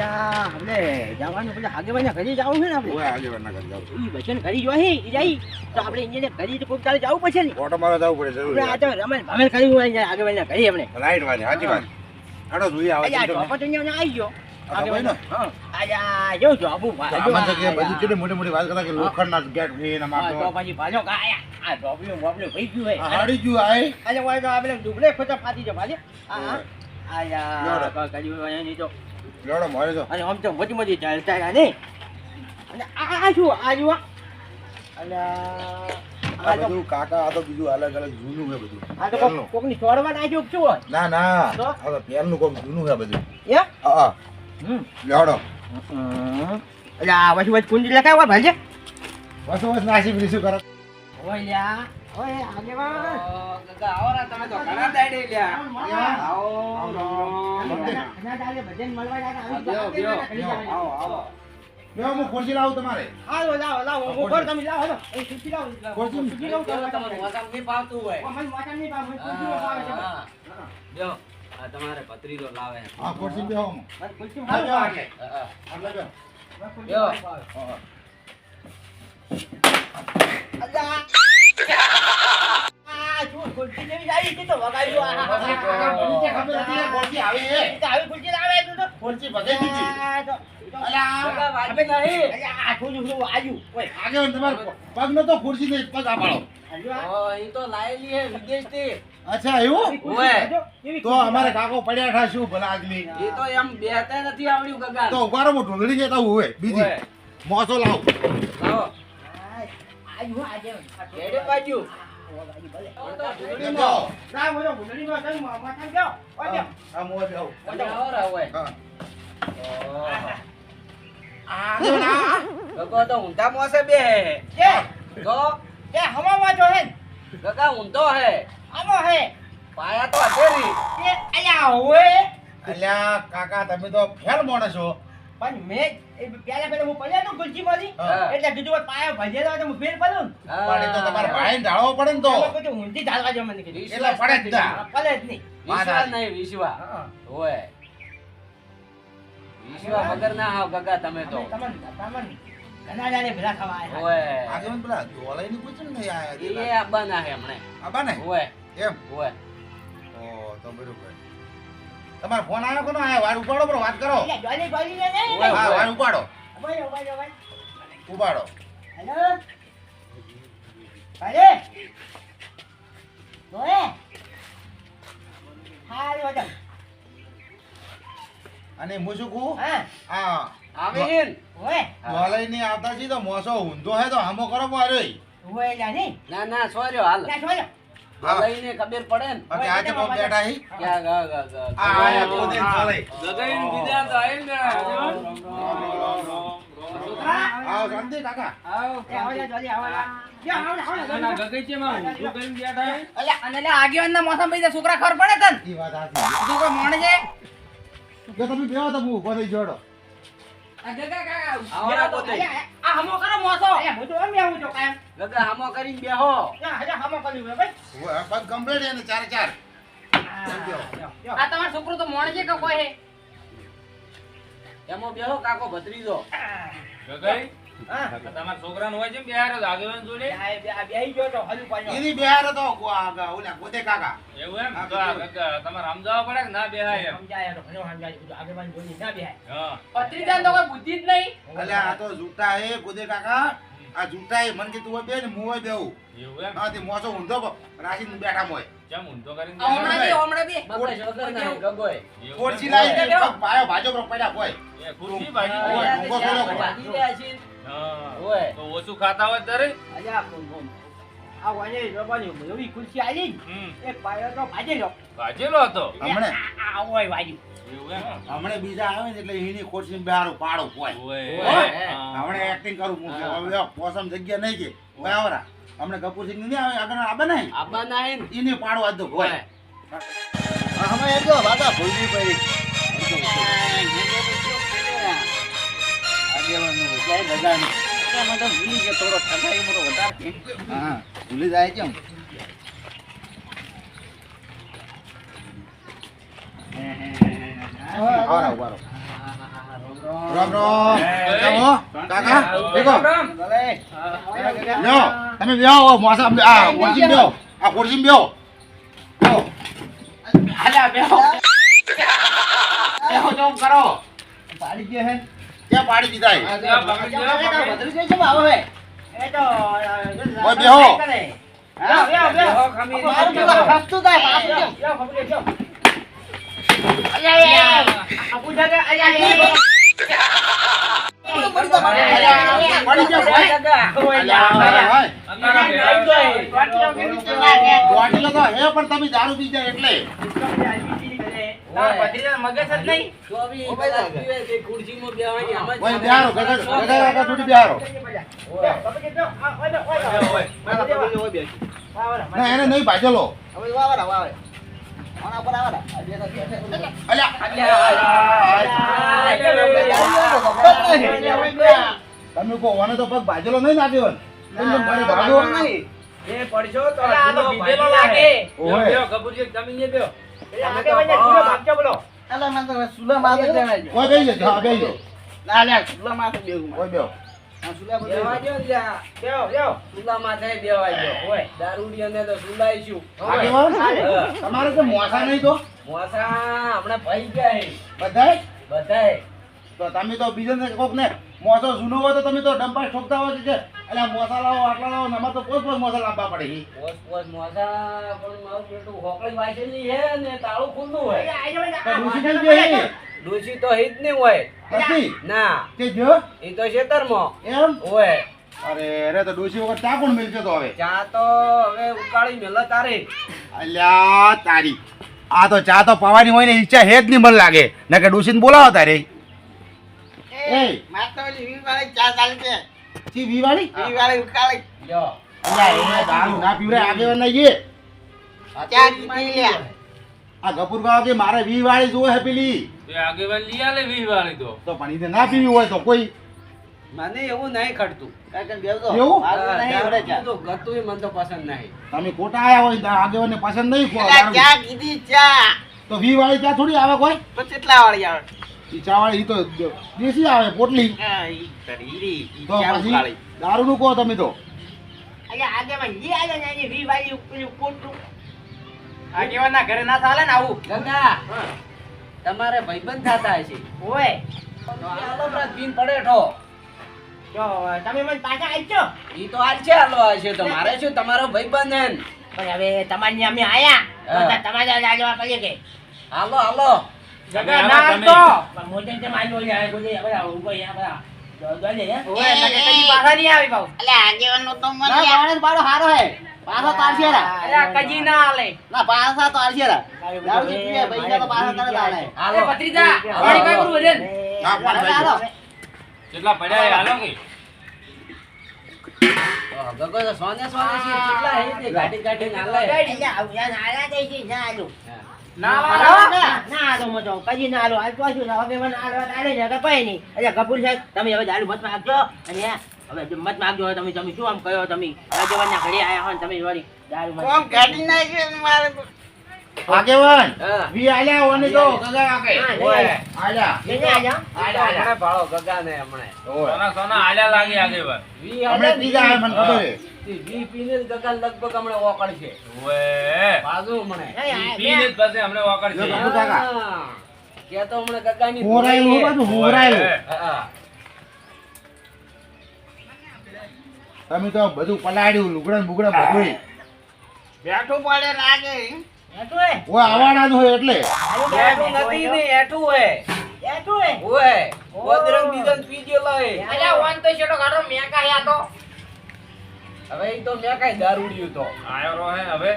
આપણે જવાનું પેલા આગેવાના ઘરે જવું છે ને આપણે? ઓય ઘરે જાઉં છું. બચન ઘરે જો હે ઈ તો આપણે અહીંયા ઘરે તો કોક તારે જવું પડશે ને? ઓટો મારવા જવું પડે જરૂર આ તો રમણ ભમણ કરી હોય અહીંયા આગેવાના ઘરે આપણે રાઈટ વાત સાચી વાત. આવે તો અહીંયા આવી ગયો. આ? હા. જો જો આબુ તો હા. આ ડોબલું ખોટા ફાટી જો આ આયા લેવડો. કા કર્યું હોય લેવડો મારે તો અને આમ તો મજી મજી ચાલતા રહ્યા ને? અને આ શું આ જુઓ અને આ બધું કાકા આ તો બીજું અલગ અલગ જૂનું છે બધું. આ તો કોક કોકની છોડવા નાખ્યું કે શું ના ના? આ તો પહેલનું કોક જૂનું છે બધું. એ? હા હા. હમ. હમ. એટલે આ વચ્ચે વચ્ચે કુંડી લખાય ભાઈ ભાજે વસ નાસી બીસું કરે. ઓય લ્યા. હું ખુરશી લાવું તમારે. હાલો લાવો લાવો હું ઉપર તમે લાવો હાલો. અહીં ખુરશી લાવો. ખુરશી? ખુરશી? લાવો તો તમારું નહીં ફાવતું હોય. મને વાંચા નહીં છે. જો, આ તમારે લાવે. હા ખુરશી બેહો બેહો બેહો. આ જેવી આવી છે તો વગાડ્યું. આ, ખુરશી ખબર ખુરશી આવી એ તો આવી ખુરશી લાવે તો. દીધી. વાગી નહીં. આજુ. ઓય, તમારે પગ ખુરશી નહીં પગ. અચ્છા એવું તો અમારે. કાકો પડ્યા શું ભલા આગલી એ તો એમ બેહતા નથી આવડ્યું ગગા તો ઉભારો હું ઢોંગળી જતા હોય બીજી મોસો લાવ લાવો. આજુ. બાજુ. ઊંધા હે ઊંધો હે. પાયા તો. અલ્યા કાકા, તમે તો ફેલ મોણે છો પણ મેં એ પહેલા પહેલા હું પડ્યો તો ખુરશીમાંથી. હા. એટલે કીધું પાયો ભજેલો તો હું ફેર પડું ને. તો તમારે ભાઈને ઢાળવો પડે ને તો બધું ઊંધી ઢાળવા જો મને કીધું. એટલે પડે જ ના. પડે જ નહીં. વિશ્વા નહીં વિશ્વા હા. વિશ્વા વગર ના આવ ગગા તમે તો તમને- તમને ઘણા જાણે ભેળા આયા. હોય આગેવાન પેલા ધોલાઈની પૂછે ને યાર એ આબા ના હે હમણે આબા ને હોય એમ હોય ઓ તો બરોબર તમારો ફોન આવ્યો કોનો આયો વાર ઉપાડો બરો વાત કરો. ડોલી ડોલી ને? હા. વાર ઉપાડો. ઊભા રહો, ઉપાડો. હેલો? અરે ઓય હાલ. વડમ અને હું શું કહું? હા. આ આવીન ઓય. ધોલાઈની આવતા છી તો મોસો ઊંધો હે તો હામો કરો મારે ઓય જાની ના ના સોર્યો હાલ. ના છોડો ગગાઈને ખબર પડે ને. ઓકે આજે કોમ બેઠા હી. ક્યા ગા ગા ગા આ આયા તો દે ચાલે. ગગાઈને બીજા તો આવીને આવો શાંતિ કાકા. આવો. એ આવો જા, જલ્દી આવો જા. જા, આવો જા, આવો. જા, જલ્દી. અલ્યા અને અલ્યા આગેવાનના મોસમ પછી છોકરા ખબર પડે તને? કોઈ મોણે છે. તમે બે તો બધા જોડો. છોકરો તો. મોણે છે કે કોઈ હે? એમાં બેહો કાકો ભત્રીજો. હા. તમારા છોકરાનું હોય છે બિહાર આગેવાન જોડે? આ બેહી ગયો તો હજુ પાછો. એની બિહાર હતો ઓલા ગોતે કાકા. એવું એમ? હા, તો આ કાકા તમારે સમજાવવા પડે કે ના બેહાય એમ? સમજાય તો ઘણો સમજાય આગેવાન જોઈને ના બેહાય. હા. તો કોઈ બુદ્ધિ જ નહીં. અલ્યા આ તો જૂઠા હે ગોતે કાકા. આ જૂઠા હે મને કે તું હોય બે ને હોય બેહું એવું એમ? હા તે મોસો ઊંધો રાખીને બેઠા મોય કેમ ઊંધો કરીને હમણાં બી હમણાં બી. બગડે ના ગગોય ભાજો પડ્યા હોય. એ ખુરશી હોય. ઊંઘો થોડો. રહ્યા. હા. તો ઓછું ખાતા હોય ત્યારે? અલ્યા. આ એવી ખુરશી આલી એક પાયો તો ભાજેલો. ભાજેલો હતો? હમણે? આ- આ હોય વાજ્યું. હમણે બીજા આવે ને એટલે એની ખુરશી બહાર પાડો. ઓય. હમણે એક્ટિંગ કરું હું. હવે પોસમ જગ્યા નહીં કે આવરા. હમણે કપૂરસિંહ નહીં આવે? આગળ આબે નહીં આબા નહીં એને પાડવા દો હોય. એક તો વાદા ભૂલી પડી. આગેવાનું જય ગજાનું એમાં તો ભૂલી ગયો થોડો ઠગાઈ મોટો વધારે. હા ભૂલી જાય કેમ તમે બેહો મોસા આ કરો પાડી ગયો હે. ક્યાં પાડી દીધા? ત્યાં બેહો. પણ તમે દારૂ પી જાય એટલે. એને નહીં ભાજેલો અલ્યા તમે કહો ઓને તો પગ ભાજેલો નહીં નાખ્યો ભાગો એ પડશો તો અલ્યા, આ તો ઢીલો બીજેલો લાગે બેહો, જમીને તમારે તો મોસા નહીં તો? મોસા હમણાં ભાઈ ગયા બધા બધાય? બધાય. તો તમે તો બીજા ને કોક ને મોસો જૂનો હોય તો તમે તો ડંપા ઠોકતા હોય છે એટલે મોસા લાવો આટલા લાવો નમા તો પોસ પોસ મોસા લાવવા પડે. પોસ પોસ મોસા પણ મારું પેટું હોકળી વાંચેલી છે ને તાળું ખુલ્લું હોય. કઈ ગઈ છે? ડોશી તો હિત નહીં હોય. નથી? ના. કે જો. એ તો ખેતરમાં એમ? હોય. અરે અરે તો ડોસી વગર ચા કોણ મિલશે તો હવે? ચા તો હવે ઉકાળી મેલો તારે. અલ્યા તારી. આ તો ચા તો પાવાની હોય ને ઈચ્છા હે જ નહીં મને લાગે. ને કે ડોસીને બોલાવો તારે. એ ચી વીવાળી લ્યો. અલ્યા એને દારૂ. ના પીવડાય આગેવાન ના જે આ ગફુર બાબા કે મારે વીવાળી જોવે હે પેલી. એ આગેવાન લઈ આલે વીસ વાળી તો. તો પણ એને ના પીવી હોય તો કોઈ મને એવું નહીં ખડતું એવું? દારૂ તો ગતુંય મને તો પસંદ નહીં. તમે ખોટા આયા હોય તો આગેવાનને પસંદ નહીં ખો તો વીવાળી ચા થોડી આવે કોઈ? ચા વાળી ઈ તો દેશી આવે પોટલી. તો પછી દારૂ નું કહો તમે તો. આગેવાનના ઘરે ના ચાલે ને આવું. ગંગા તમારે ભાઈબંધ થતા હશે. ઓય. તો આલો પ્રાત પીન પડે ઠો તમે મને પાછા આવજો ઈ તો આજ છે આલો હશે તો મારે શું તમારો ભાઈબંધ હે પણ હવે તમારી અમે આયા. તમારે જો-? ઓય એટલે કે. હાલો છે ભાઈ. હાલો. કેટલા પડ્યા હાલો કે. ગગો સોને સોને છે કેટલા હે તે? ગાડી ગાડી નાલે આવું યાર આલા દે છે, ના આલું. આગેવાન વી આલ્યા ઓને તો ગગા કાકે ઓય આલ્યા. આજા. આલ્યા. હમણાં ભાળો ગગાને હમણે. સોના સોના હાલ્યા લાગે આગેવાન. વી હમણાં ત્રીજા આવે મને ખબર છે. ઈ પીને જ ગગા લગભગ હમણે ઓકળશે. ઓવે બાજુ હમણે. પીને જ પછી હમણે વાકડ છે જો ગગુ કાકા. હા. કે તો હમણે ગગાની હોરાયેલું હો ધોઈ પાછું ઓવે. હોરાયેલું તમે તો બધું પલાડ્યું લુગડા બુગડા બધું હે? ઓય આવાના હોય એટલે. એઠું નથી ને એઠું હે. એઠું હે? ઓય બદરંગ બીજન પીજેલો હે. અલ્યા વાન તો શેઠો ગાડો મેકા હે આ તો. હવે એ તો મેં કઈ દારૂડિયું તો. આયો રો હે હવે?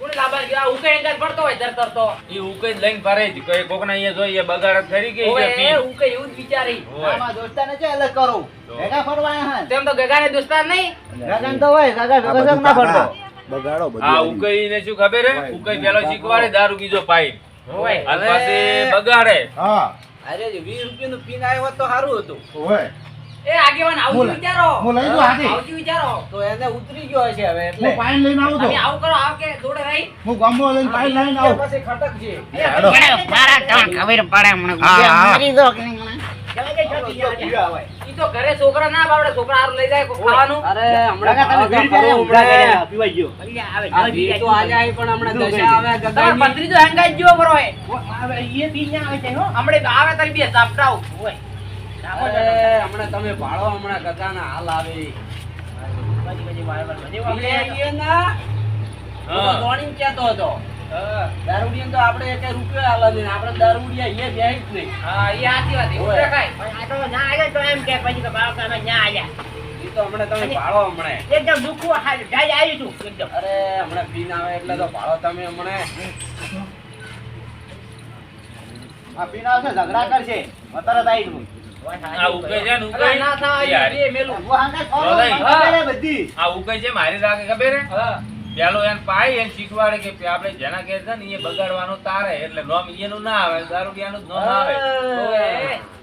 કોણ લાબર ગયા? ઉકે એંગલ પડતો હોય દર તો. ઈ ઉકે જ લઈને ફરે છે કોઈ ના અહીંયા જોઈએ બગાડ જ ગઈ છે એ ઉકે એવું જ વિચારી. આમાં દોસ્તાને છે અલગ કરો? તો. ભેગા ફરવાના હે. તેમ તો ગગાને દોસ્તાર નહીં. ગગન તો હોય ગગા ગગન ના ફરતો. બગાડો બધું આ. ઉકઈ ને શું ખબર હે. ઉકઈ પેલો શીખવાડે દારૂ બીજો પાઈ. હોય અને બગાડે. હા. અરે જે 20 રૂપિયાનું પીન આવ્યો તો સારું હતું. ઓય. એ આગેવાન આવજો વિચારો હું લઈ જાઉં હાથી. આવજો વિચારો તો એને ઉતરી ગયો છે હવે હું એટલે પાણી લઈને આવું તો આવ કરો આવ કે દોડે રહી હું ગામો લઈને પાણી લઈને આવું પછી ખટક છે. મારા તમને ખબર પડે હમણાં હા, હા. મારી દો કે મને. ઈ તો ઘરે છોકરા ના બાવડે છોકરા હારું લઈ જાય ખાવાનું અરે હમણાં તમે તો હમણાં. પીવાઈ ગયો. આવે, તો આજે આવી પણ હમણાં દશા આવે તમારો ગગાની. ભત્રીજો હંગાઈ જ જેવો કરો હે. હવે ઈ ના આવે છે, હો. હમણે તો આવે તારી બે ઝાપટાઓ. ઓય. તમે ભાડો હમણાં હાલ આવે દારૂડિયાને તો રૂપિયો આલે નહીં. આપણે દારૂડિયા અહીંયા બેહી જ નહીં. હા, ઈ સાચી વાત. એવું ઓય. રખાય. પણ આ તો તો હમણાં. એકદમ અરે હમણાં પીને આવે એટલે ભાળો તમે હમણાં આ આવશે ઝઘડા કરશે આવી મારી રાખે ખબર. પેલો એને પાય એને શીખવાડે કે આપણે જેના ઘેર છે ને એ બગાડવાનું તારે એટલે નોમ એનું ના આવે દારૂડિયાનું જ નોમ આવે.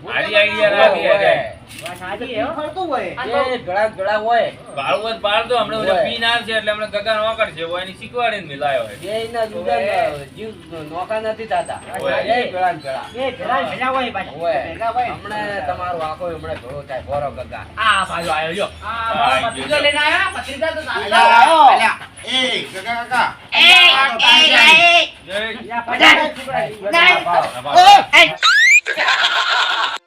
મારી આઈડિયા રાખી. હે. વાત સાચી ફરતું હોય એ ગળા ગળા હોય બાળવો જ બાળતો હમણાં હમણે ઓય. પીને આવશે એટલે હમણાં ગગન વાકડશે હોય એની શીખવાડીને મિલાયો એ ના જુદા જીવ નોકા નથી થતા એ ગળા ગળા એ ગળા ને હોય પાછા. ઓય. ભેગા હોય. હમણાં તમારો આખો હમણે ઘોડો થાય બોરો ગગા આ બાજુ આવ્યો જો આ ભત્રીજો લઈને આવ્યા. ભત્રીજા તો અલ્યા, સાચા. આવો. અલ્યા. એ કાકા કાકા એ, એ, એ, જય. ભાવ. એ,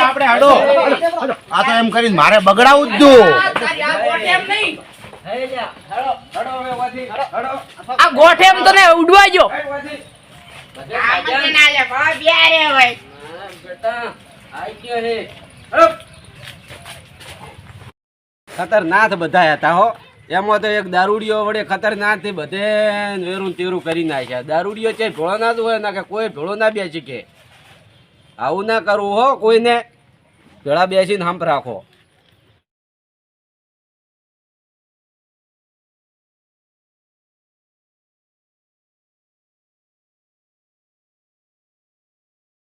આપણે હાડો. આ તો એમ કરીને મારે બગડાવું જ દો. આ ગોઠ એમ તને ઉડવા જો ને? લે, પણ પ્યારે હોય. ખતરનાક બધા હતા હો. એમાં તો એક દારૂડિયો વડે ખતરનાકથી બધે વેરું તેરું કરી નાખ્યા. દારૂડીઓ છે ભોળો ના જ હોય ના કે કોઈ ભેળો ના બેસી કે. આવું ના કરવું હો કોઈને. ભેળા બેસીને હંપ રાખો.